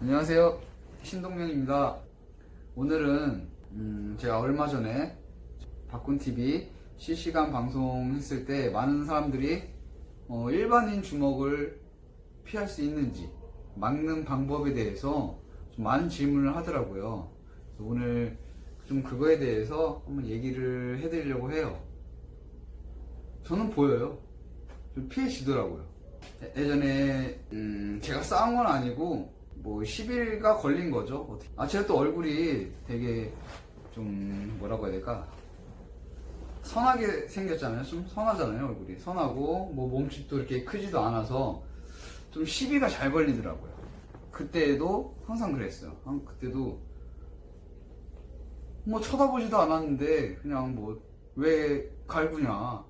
안녕하세요. 신동명입니다. 오늘은 음, 제가 얼마 전에 박군TV 실시간 방송했을 때 많은 사람들이 어, 일반인 주먹을 피할 수 있는지 막는 방법에 대해서 좀 많은 질문을 하더라고요. 오늘 좀 그거에 대해서 한번 얘기를 해드리려고 해요. 저는 보여요. 좀 피해지더라고요. 예- 예전에 음, 제가 싸운 건 아니고 뭐 10일가 걸린 거죠. 아 제가 또 얼굴이 되게 좀 뭐라고 해야 될까 선하게 생겼잖아요. 좀 선하잖아요 얼굴이 선하고 뭐 몸집도 이렇게 크지도 않아서 좀 시비가 잘 걸리더라고요. 그때도 항상 그랬어요. 한- 그때도 뭐 쳐다보지도 않았는데 그냥 뭐 왜 갈구냐.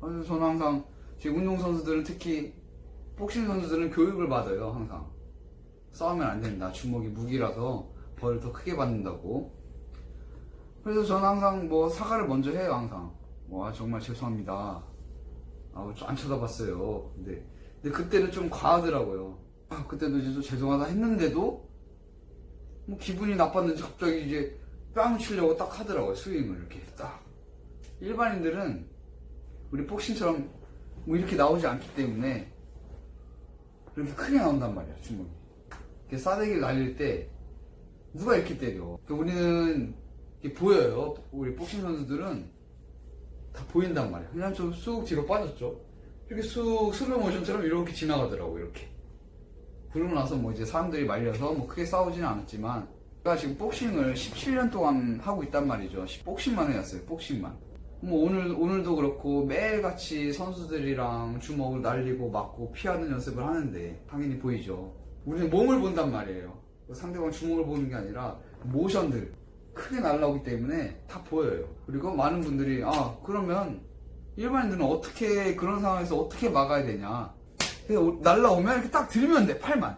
저는 항상 제 운동 선수들은 특히 복싱 선수들은 교육을 받아요 항상 싸우면 안 된다. 주먹이 무기라서 벌을 더 크게 받는다고. 그래서 저는 항상 뭐 사과를 먼저 해요 항상. 와 정말 죄송합니다. 아우 안 쳐다봤어요. 근데 근데 그때는 좀 과하더라고요. 아, 그때도 이제 좀 죄송하다 했는데도 뭐 기분이 나빴는지 갑자기 이제 뺨 치려고 딱 하더라고요 스윙을. 이렇게 딱. 일반인들은 우리 복싱처럼 뭐 이렇게 나오지 않기 때문에 이렇게 크게 나온단 말이야 주먹이 싸대기를 날릴 때 누가 이렇게 때려? 그러니까 우리는 보여요. 우리 복싱 선수들은 다 보인단 말이야 그냥 좀 쑥 뒤로 빠졌죠. 이렇게 쑥 슬로우 모션처럼 이렇게 지나가더라고 이렇게. 그러고 나서 뭐 이제 사람들이 말려서 뭐 크게 싸우지는 않았지만 제가 지금 복싱을 17년 동안 하고 있단 말이죠. 복싱만 해왔어요 복싱만. 뭐 오늘 오늘도 그렇고 매일 같이 선수들이랑 주먹을 날리고 맞고 피하는 연습을 하는데 당연히 보이죠. 우리는 몸을 본단 말이에요. 상대방 주먹을 보는 게 아니라 모션들 크게 날라오기 때문에 다 보여요. 그리고 많은 분들이 아 그러면 일반인들은 어떻게 그런 상황에서 어떻게 막아야 되냐? 날라오면 이렇게 딱 들면 돼 팔만.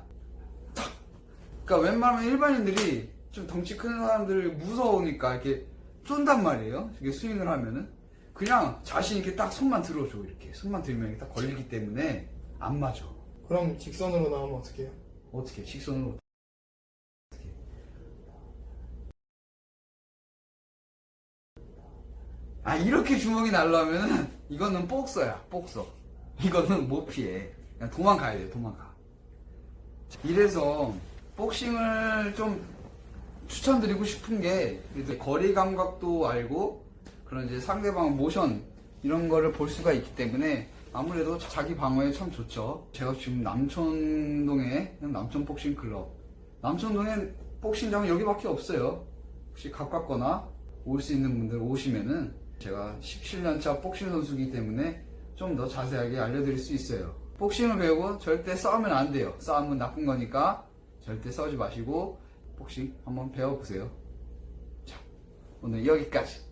탁. 그러니까 웬만하면 일반인들이 좀 덩치 큰 사람들 무서우니까 이렇게 쫀단 말이에요. 이게 스윙을 하면은 그냥 자신 있게 딱 손만 들어줘 이렇게 손만 들면 이렇게 딱 걸리기 때문에 안 맞아. 그럼 직선으로 나오면 어떻게 해요? 어떻게 직선으로 어떻게? 아 이렇게 주먹이 날라오면은 이거는 복서야 복서. 이거는 못 피해. 그냥 도망가야 돼 도망가. 이래서 복싱을 좀 추천드리고 싶은 게 거리 감각도 알고 그런 이제 상대방 모션 이런 거를 볼 수가 있기 때문에 아무래도 자기 방어에 참 좋죠. 제가 지금 남천동에 남천 복싱 클럽 남천동에 복싱장은 여기밖에 없어요. 혹시 가깝거나 올 수 있는 분들 오시면은 제가 17년차 복싱 선수이기 때문에 좀 더 자세하게 알려드릴 수 있어요. 복싱을 배우고 절대 싸우면 안 돼요. 싸움은 나쁜 거니까 절대 싸우지 마시고 복싱 한번 배워보세요. 자, 오늘 여기까지.